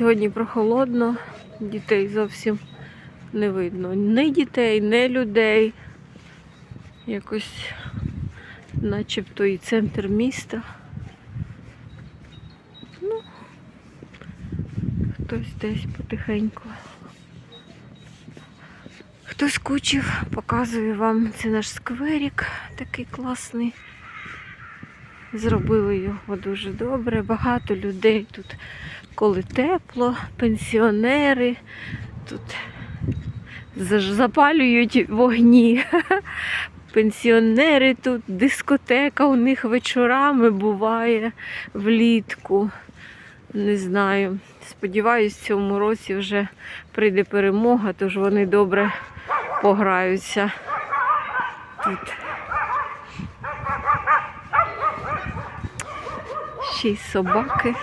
Сьогодні прохолодно, дітей зовсім не видно. Ні дітей, ні людей. Якось начебто і центр міста. Ну, хтось десь потихеньку. Хто скучив, показую вам. Це наш скверик такий класний. Зробили його дуже добре. Багато людей тут, коли тепло, пенсіонери тут запалюють вогні. Пенсіонери тут, дискотека у них вечорами буває влітку. Не знаю. Сподіваюсь, в цьому році вже прийде перемога, тож вони добре пограються тут. Ще собаки